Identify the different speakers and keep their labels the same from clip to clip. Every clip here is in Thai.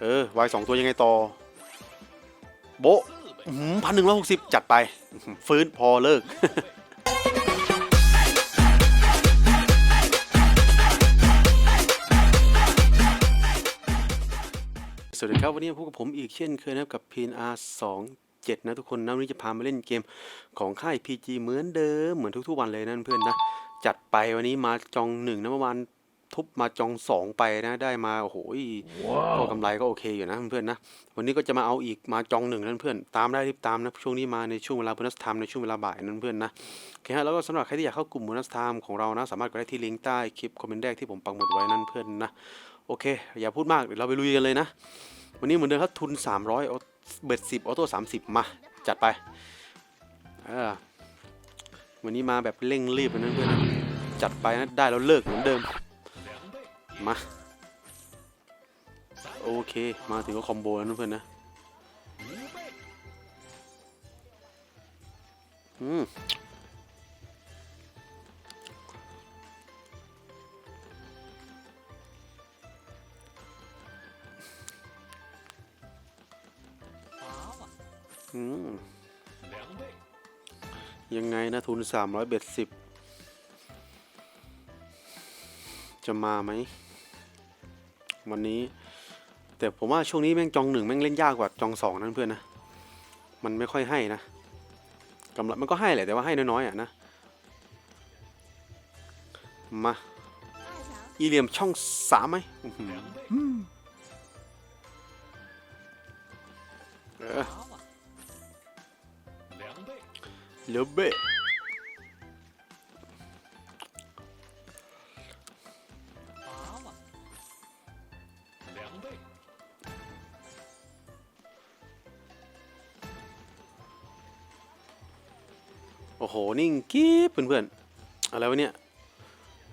Speaker 1: เออวายสองตัวยังไงต่อ โบพันหนึ่งร้อยหกสิบจัดไป ฟื้นพอเลิกสวัสดีครับ วันนี้พบกับผมอีกเช่นเคยนะครับกับ PNR 2 7 นะทุกคนนะวันนี้จะพามาเล่นเกมของค่าย PG เหมือนเดิม เหมือนทุกๆวันเลยนะเพื่อนนะ จัดไปวันนี้มาจองหนึ่งนะเมื่อวาน ทุบมาจองสองไปนะได้มาโอ้โหก็กำไรก็โอเคอยู่นะเพื่อนๆนะวันนี้ก็จะมาเอาอีกมาจองหนึ่งนั่นเพื่อนตามได้รีบตามนะช่วงนี้มาในช่วงเวลาโบนัสไทม์ในช่วงเวลาบ่ายนั่นเพื่อนนะโอเคฮะแล้วก็สำหรับใครที่อยากเข้ากลุ่มโบนัสไทม์ของเรานะสามารถกดได้ที่ลิงก์ใต้คลิปคอมเมนต์แรกที่ผมปักหมุดไว้นั่นเพื่อนนะโอเค อย่าพูดมากเดี๋ยวเราไปลุยกันเลยนะ วันนี้เหมือนเดิมครับทุน 300เอาเบ็ด10ออโต้30มาจัดไปเออวันนี้มาแบบเร่งรีบนะเพื่อนนะจัดไปนะได้แล้วเลิกเหมือนเดิม มา โอเค มาถึงก็คอมโบแล้วนะเพื่อนนะ อืมยังไงนะ ทุนสามร้อยเบ็ดสิบจะมาไหม วันนี้ แต่ผมว่าช่วงนี้แม่งจองหนึ่งแม่งเล่นยากกว่าจองสองนั่นเพื่อนนะ มันไม่ค่อยให้นะกำลังมันก็ให้แหละแต่ว่าให้น้อยๆอะนะ มา อีเหลี่ยมช่องสามไหมอื้อหือเออเหลือเบ อ้โห นิ่งกิ๊บเพื่อนๆ อะไรวะเนี่ย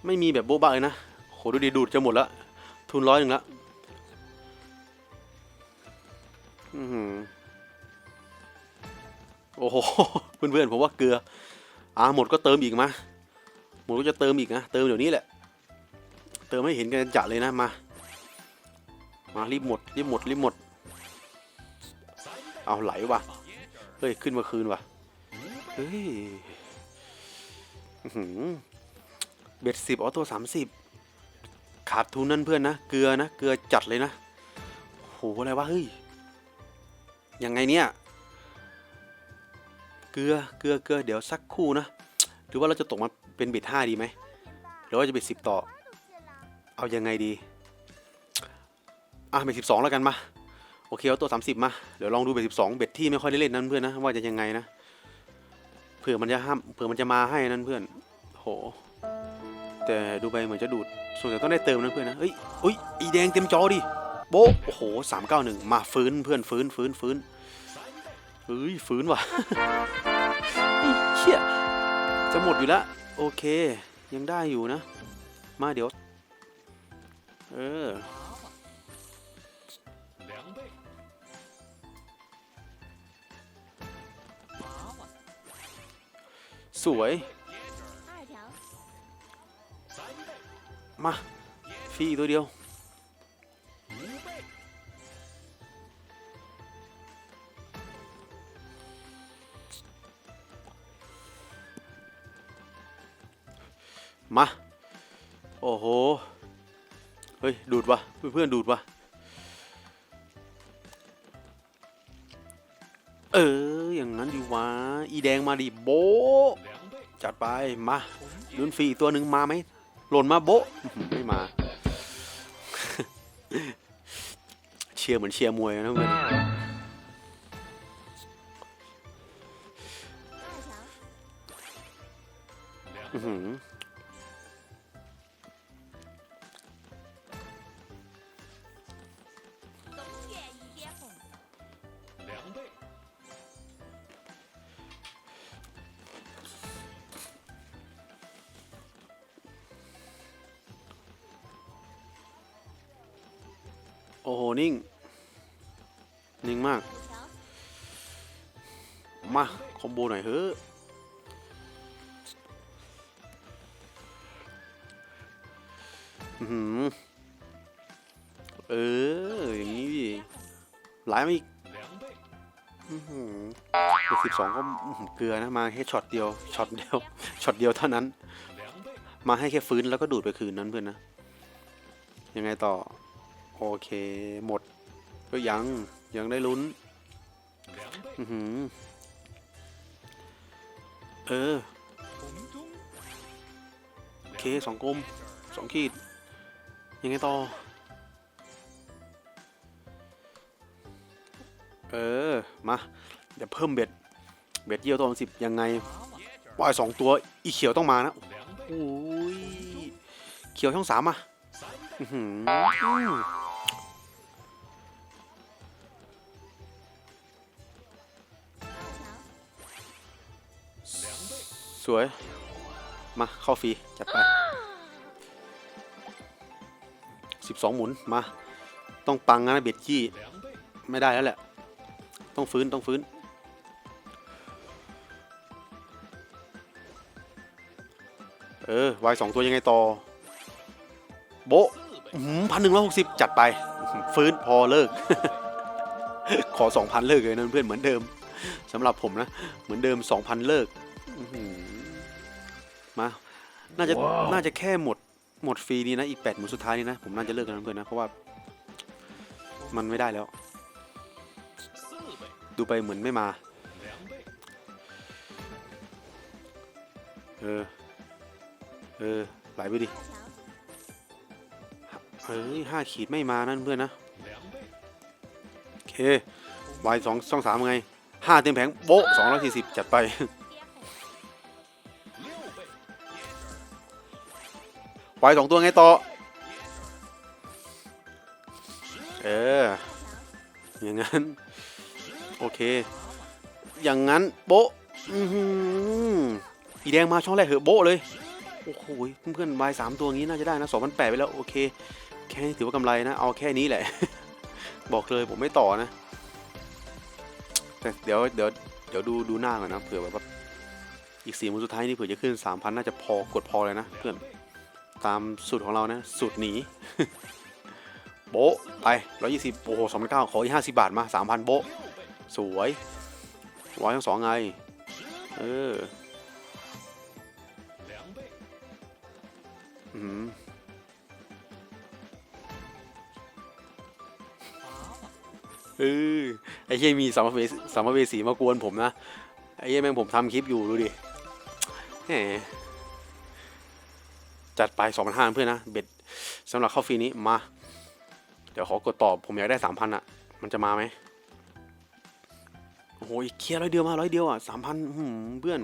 Speaker 1: ไม่มีแบบโบ๊ะบะเลยนะโหดูดิดูดจะหมดละ ทุนร้อยหนึ่งละอือหือโอ้โห เพื่อนๆ ผมว่าเกลือ อ่าหมดก็เติมอีกมา หมดก็จะเติมอีกนะ เติมเดี๋ยวนี้แหละ เติมให้เห็นกันจัดเลยนะ มา มารีบหมดรีบหมดรีบหมด เอาไหลว่ะ เฮ้ย ขึ้นมาคืนว่ะ เฮ้ยหือเบ็ดสิบออโต้สามสิบขาดทุนนั่นเพื่อนนะ เกลือนะ เกลือจัดเลยนะโหอะไรวะเฮ้ย ยังไงเนี่ย เกลือ เกลือ เกลือ เดี๋ยวสักคู่นะ หรือว่าเราจะตกมาเป็นเบ็ดห้าดีไหมหรือว่าจะเบ็ดสิบต่อ เอายังไงดี อะเบ็ดสิบสองแล้วกันมา โอเคเอาตัวสามสิบมา เดี๋ยวลองดูเบ็ดสิบสองเบ็ดที่ไม่ค่อยได้เล่นนั่นเพื่อนนะ ว่าจะยังไงนะ เผื่อมันจะห้ามเผื่อมันจะมาให้นั่นเพื่อน โห แต่ดูไปเหมือนจะดูด ส่วนใหญ่ต้องได้เติมนะเพื่อนนะเอ้ยเอ้ยอีแดงเต็มจอดิ โบ๊ะโอ้โหสามเก้าหนึ่งมาฟื้นเพื่อนฟื้นฟื้นฟื้นเฮ้ยฟื้นว่ะไอ้เชี่ยจะหมดอยู่ล้วโอเค ยังได้อยู่นะ มาเดี๋ยว เออ สวย，มาฟรีตัวเดียว มา โอ้โห เฮ้ย ดูดวะเพื่อนๆดูดวะเออ อย่างนั้นดีวะ อีแดงมาดิโบ จัดไปมาลุ้นฟรีอีกตัวหนึ่งมาไหมหล่นมาโบะอื้อหือไม่มา เชียร์เหมือนเชียร์มวยนะเพื่อน
Speaker 2: 二条，
Speaker 1: อื้อหือ โอ้โห นิ่ง นิ่งมาก，มา คอมโบหน่อยเฮ้อะอื้อหือเออ อย่างนี้ดิหลมาอีกอือหือเบอร์สิบสองก็เกลือนะ มาแค่ช็อตเดียว ช็อตเดียว ช็อตเดียวเท่านั้น มาให้แค่ฟื้นแล้วก็ดูดไปคืนนั้นเพื่อนนะ ยังไงต่อ โอเค หมด ก็ยัง ยังได้ลุ้น อือหือ เออ โอเคสองกลมสองขีด ยังไงต่อ เออ มา เดี๋ยวเพิ่มเบ็ด เบ็ดเยี่ยวตัวสิบยังไงว่ายสองตัว อีเขียวต้องมานะโอ้ยเขียวช่องสามอะ อือหือ สวย มา เข้าฟรีจัดไปสิบสองหมุน มา ต้องปังนะเบ็ดจี้ไม่ได้แล้วแหละ ต้องฟื้นต้องฟื้น เออวายสองตัวยังไงต่อ โบพันหนึ่งร้อยหกสิบจัดไป ฟื้นพอเลิก ขอสองพันเลิกเลยนะเพื่อนเหมือนเดิมสำหรับผมนะ เหมือนเดิมสองพันเลิกอื มา น่าจะ น่าจะแค่หมด หมดฟรีดีนะ อีกแปดหมุนสุดท้ายนี้นะ ผมน่าจะเลิกกันนะเพื่อนนะ เพราะว่า มันไม่ได้แล้ว ดูไปเหมือนไม่มา เออ เออ ไหลไปดิ เฮ้ยห้าขีดไม่มานั่นเพื่อนนะ โอเควายสองสองสามไงห้าเต็มแผงโบ๊ะสองร้อยสี่สิบจัดไป วายสองตัวไงต่อ เออ อย่างนั้น โอเค อย่างนั้นโบ๊ะอื้อหืออีแดงมาช่องแรกเหอะโบเลย โอ้โห เพื่อนๆวายสามตัวงี้น่าจะได้นะสองพันแปดไปแล้ว โอเค แค่นี้ถือว่ากำไรนะ เอาแค่นี้แหละ บอกเลยผมไม่ต่อนะ แต่เดี๋ยวเดี๋ยวเดี๋ยวดูดูหน้าก่อนนะเผื่อแบบว่าอีกสี่มุนสุดท้ายนี่เผื่อจะขึ้นสามพันน่าจะพอกดพอเลยนะเพื่อน ตามสูตรของเรานะ สูตรหนี โบไปร้อยยี่สิบโอ้โหสองพันเก้าขออีกห้าสิบบาทมาสามพันโบสวยวายทั้งสองไง เอออืมเออไอ้เหี้ยมีสามเวสสามเวสีมากวนผมนะ ไอ้เหี้ยแม่งผมทำคลิปอยู่ดูดิแหม จัดไปสองพันห้าเพื่อนนะเบ็ดสำหรับเข้าฟรีนี้มา เดี๋ยวขอกดตอบผมอยากได้สามพันอะ มันจะมาไหมโอ้โหอีกเคลียร์ร้อยเดียวมาร้อยเดียวอะสามพันเพื่อน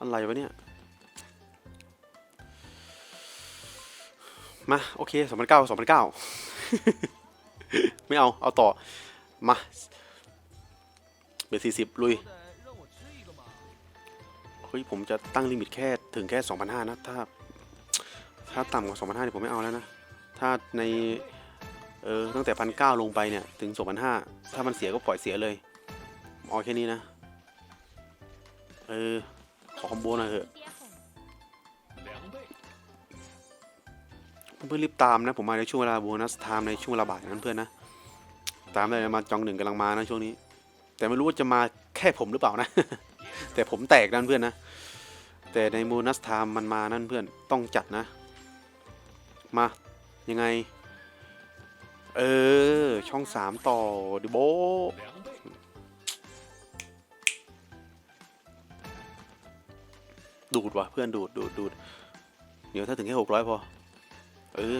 Speaker 1: อะไรวะเนี่ย มา โอเคสองพันเก้าสองพันเก้าไม่เอา เอาต่อ มาเบอร์สี่สิบลุย เฮ้ย ผมจะตั้งลิมิตแค่ถึงแค่สองพันห้านะ ถ้า ถ้าต่ำกว่าสองพันห้าเนี่ยผมไม่เอาแล้วนะ ถ้าในเออตั้งแต่พันเก้าลงไปเนี่ย ถึงสองพันห้าถ้ามันเสียก็ปล่อยเสียเลยเอาแค่นี้นะ เออ ขอคอมโบหน่อยเถอะเพื่อนรีบตามนะ ผมมาในช่วงเวลาโบนัสไทม์ในช่วงเวลาบ่ายนั้นเพื่อนนะ ตามได้เลยมาจองหนึ่งกำลังมานะช่วงนี้ แต่ไม่รู้ว่าจะมาแค่ผมหรือเปล่านะ แต่ผมแตกนั่นเพื่อนนะ แต่ในโบนัสไทม์มันมานั่นเพื่อนต้องจัดนะ มา ยังไง เออ ช่องสามต่อดูโบดูดว่ะเพื่อนดูดดูดดูดเดี๋ยวถ้าถึงแค่หกร้อยพอ เออ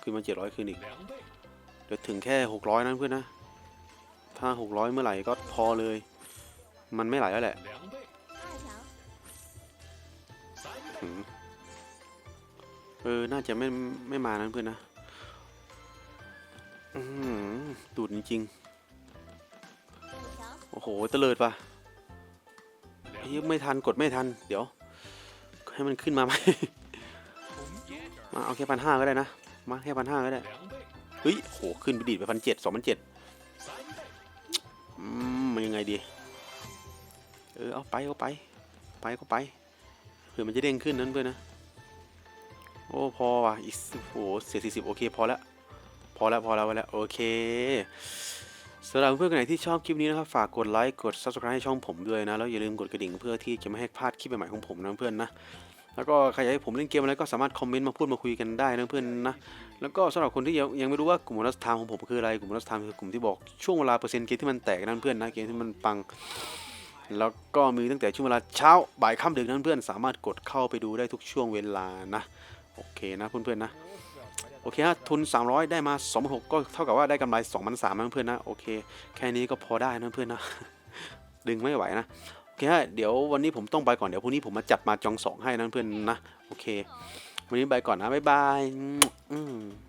Speaker 1: คืนมาเจ็ดร้อยคืนอีก เดี๋ยวถึงแค่หกร้อยนั้นเพื่อนนะ ถ้าหกร้อยเมื่อไหร่ก็พอเลย มันไม่ไหลแล้วแหละ เออ น่าจะไม่ไม่มานั้นเพื่อนนะอืมดูดจริง，ๆ โอ้โหเตลิดปะเฮ้ยไม่ทันกดไม่ทัน เดี๋ยว ให้มันขึ้นมาไหมมาเอาแค่พันห้าก็ได้นะ มาแค่พันห้าก็ได้ เฮ้ยโหขึ้นไปดีดไปพันเจ็ดสองพันเจ็ดอืมมันยังไงดี เออเอาไปเอาไป ไปก็ไป เผื่อมันจะเด้งขึ้นนั้นเพื่อนนะ โอ้พอว่ะอีกโอ้โหเสียสี่สิบโอเคพอแล้วพอแล้วพอแล้วพอแล้วโอเคสำหรับเพื่อนคนไหนที่ชอบคลิปนี้นะครับ ฝากกดไลค์กด subscribe ให้ช่องผมด้วยนะ แล้วอย่าลืมกดกระดิ่งเพื่อที่จะไม่ให้พลาดคลิปใหม่ๆของผมนะเพื่อนนะ แล้วก็ใครอยากให้ผมเล่นเกมอะไรก็สามารถคอมเมนต์มาพูดมาคุยกันได้นะเพื่อนนะ แล้วก็สำหรับคนที่ยังยังไม่รู้ว่ากลุ่มรัสไทม์ของผมคืออะไร กลุ่มรัสไทม์คือกลุ่มที่บอกช่วงเวลาเปอร์เซ็นต์เกมที่มันแตกนั่นเพื่อนนะ เกมที่มันปัง แล้วก็มีตั้งแต่ช่วงเวลาเช้าบ่ายค่ำดึกนั้นเพื่อน สามารถกดเข้าไปดูได้ทุกช่วงเวลานะ โอเคนะเพื่อนๆนะโอเคฮะทุน 300 ได้มา2,600ก็เท่ากับว่าได้กำไร2,300นะเพื่อนนะโอเคแค่นี้ก็พอได้นะเพื่อนนะดึงไม่ไหวนะโอเคฮะเดี๋ยววันนี้ผมต้องไปก่อนเดี๋ยวพรุ่งนี้ผมมาจัดมาจองสองให้นะเพื่อนนะโอเค วันนี้ไปก่อนนะบ๊ายบาย